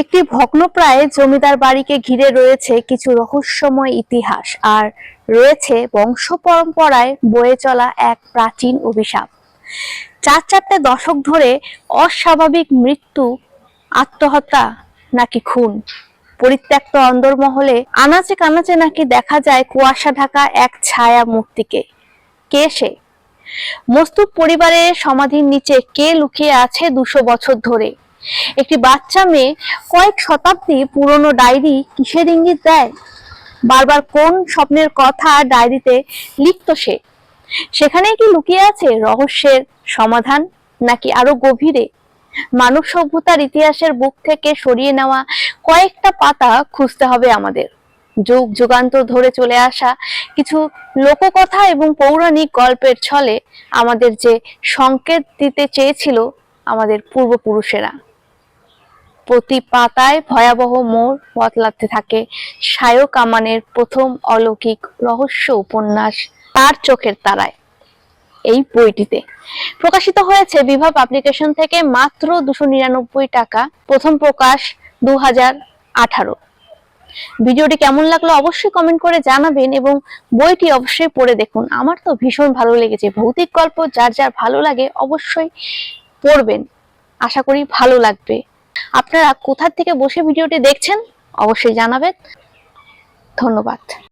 একটি ভগ্নপ্রায় জমিদার বাড়িকে ঘিরে রয়েছে কিছু রহস্যময় ইতিহাস, আর রয়েছে বংশ পরম্পরায় বয়ে চলা এক প্রাচীন অভিশাপ। চার চারটে দশক ধরে অস্বাভাবিক মৃত্যু, আত্মহত্যা নাকি খুন, পরিত্যক্ত অন্দরমহলে আনাচে কানাচে নাকি দেখা যায় কুয়াশা ঢাকা এক ছায়া মূর্তিকে। কে সে? মস্তুব পরিবারের সমাধির নিচে কে লুকিয়ে আছে দুশো বছর ধরে? একটি বাচ্চা মেয়ে কয়েক শতাব্দী পুরনো ডায়েরি কিসের ইঙ্গিত দেয়? বারবার কোন স্বপ্নের কথা ডায়েরিতে লিখত সে? সেখানেই কি লুকিয়ে আছে রহস্যের সমাধান, নাকি আরও গভীরে? মানব সভ্যতার ইতিহাসের বুক থেকে সরিয়ে নেওয়া কয়েকটা পাতা খুঁজতে হবে আমাদের। যুগ, যুগান্তর ধরে চলে আসা কিছু লোককথা এবং পৌরাণিক গল্পের ছলে আমাদের যে সংকেত দিতে চেয়েছিল আমাদের পূর্বপুরুষেরা। প্রতি পাতায় ভয়াবহ মোড় বদলাতে থাকে। সায়ক কামানের প্রথম অলৌকিক রহস্য উপন্যাস তার চোখের তারায়, এই বইটিতে। প্রকাশিত হয়েছে বিভা পাবলিকেশন থেকে মাত্র দুশো নিরানব্বই টাকা, প্রথম প্রকাশ দু হাজার আঠারো। ভিডিওটি কেমন লাগল অবশ্যই কমেন্ট করে জানাবেন এবং বইটি অবশ্যই পড়ে দেখুন। আমার তো ভীষণ ভালো লেগেছে। ভৌতিক গল্প যার যার ভালো লাগে অবশ্যই পড়বেন। আশা করি ভালো লাগবে। আপনারা কোথার থেকে বসে ভিডিওটি দেখছেন অবশ্যই জানাবেন। ধন্যবাদ।